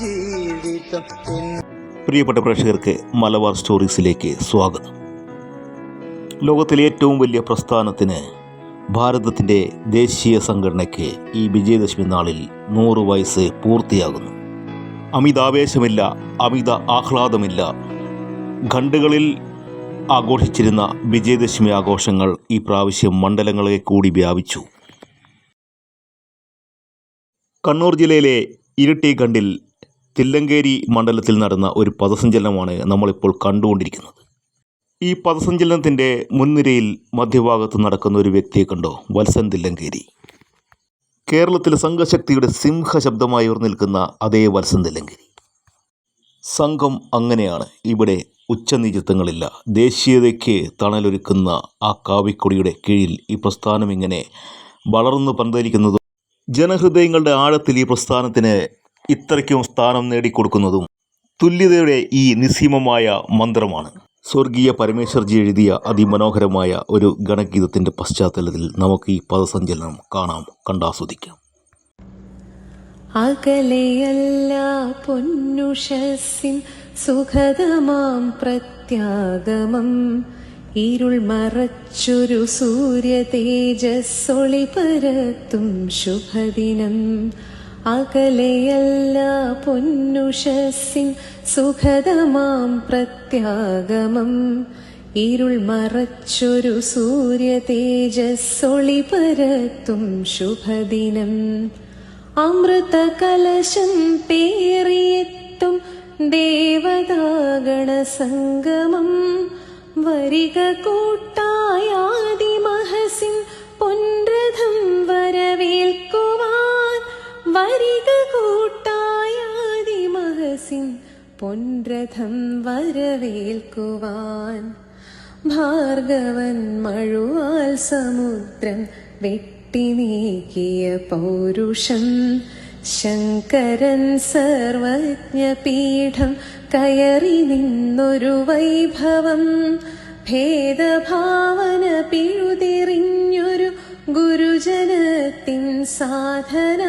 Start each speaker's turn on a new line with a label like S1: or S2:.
S1: ജീവിതം.
S2: പ്രിയപ്പെട്ട പ്രേക്ഷകർക്ക് മലബാർ സ്റ്റോറീസിലേക്ക് സ്വാഗതം. ലോകത്തിലെ ഏറ്റവും വലിയ പ്രസ്ഥാനത്തിന് ഭാരതത്തിന്റെ ദേശീയ സംഘടനയ്ക്ക് ഈ വിജയദശമി നാളിൽ നൂറ് വയസ്സ് പൂർത്തിയാകുന്നു. അമിതാവേശമില്ല അമിത ആഹ്ലാദമില്ല. ഖണ്ഡുകളിൽ ആഘോഷിച്ചിരുന്ന വിജയദശമി ആഘോഷങ്ങൾ ഈ പ്രാവശ്യം മണ്ഡലങ്ങളെ കൂടി വ്യാപിച്ചു. കണ്ണൂർ ജില്ലയിലെ ഇരിട്ടി കണ്ടിൽ തില്ലങ്കേരി മണ്ഡലത്തിൽ നടന്ന ഒരു പദസഞ്ചലനമാണ് നമ്മളിപ്പോൾ കണ്ടുകൊണ്ടിരിക്കുന്നത്. ഈ പദസഞ്ചലനത്തിന്റെ മുൻനിരയിൽ മധ്യഭാഗത്ത് നടക്കുന്ന ഒരു വ്യക്തിയെ കണ്ടോ? വത്സൻ തില്ലങ്കേരി. കേരളത്തിലെ സംഘശക്തിയുടെ സിംഹശബ്ദമായി ഉയർന്നു നിൽക്കുന്ന അതേ വത്സൻ തില്ലങ്കേരി. സംഘം അങ്ങനെയാണ്. ഇവിടെ ഉച്ചനീചിത്വങ്ങളില്ല. ദേശീയതയ്ക്ക് തണലൊരുക്കുന്ന ആ കാവിക്കൊടിയുടെ കീഴിൽ ഈ പ്രസ്ഥാനം ഇങ്ങനെ വളർന്നു പന്തലിക്കുന്നതും ജനഹൃദയങ്ങളുടെ ആഴത്തിൽ ഈ പ്രസ്ഥാനത്തിന് ഇത്രയ്ക്കും സ്ഥാനം നേടിക്കൊടുക്കുന്നതും തുല്യതയുടെ ഈ നിസ്സീമമായ മന്ത്രമാണ്. സ്വർഗീയ പരമേശ്വർജി എഴുതിയ അതിമനോഹരമായ ഒരു ഗണഗീതത്തിന്റെ പശ്ചാത്തലത്തിൽ നമുക്ക് ഈ പദസഞ്ചലനം കാണാം കണ്ടാസ്വദിക്കാം.
S3: അകലെയല്ല പൊന്നുഷസിൻ സുഖതമാം പ്രത്യാഗമം. ഇരുൾ മറച്ചൊരു സൂര്യ തേജസ്സൊളി പരത്തും ശുഭദിനം. അകലെയല്ല പൊന്നുഷസിൻ സുഖതമാം പ്രത്യാഗമം. ഇരുൾ മറച്ചൊരു സൂര്യ തേജസ്സൊളി പരത്തും ശുഭദിനം. അമൃത കലശം പേറിയെത്തും ദേവതാഗണ സംഗമം. വരിക കൂട്ടായാതി മഹസിൻ പൊൻരഥം വരവേൽക്കുവാൻ. വരിക കൂട്ടായാതി മഹസിൻ പൊൻരഥം വരവേൽക്കുവാൻ. ഭാർഗവൻ മഴുവാൽ സമുദ്രം വെട്ടി നീക്കിയ പൗരുഷം ശങ്കരൻ സർവജ്ഞപീഠം കയറി നിന്നൊരു വൈഭവം. ഭേദഭാവന പിഴുതിറിഞ്ഞൊരു ഗുരുജനത്തിൻ സാധന.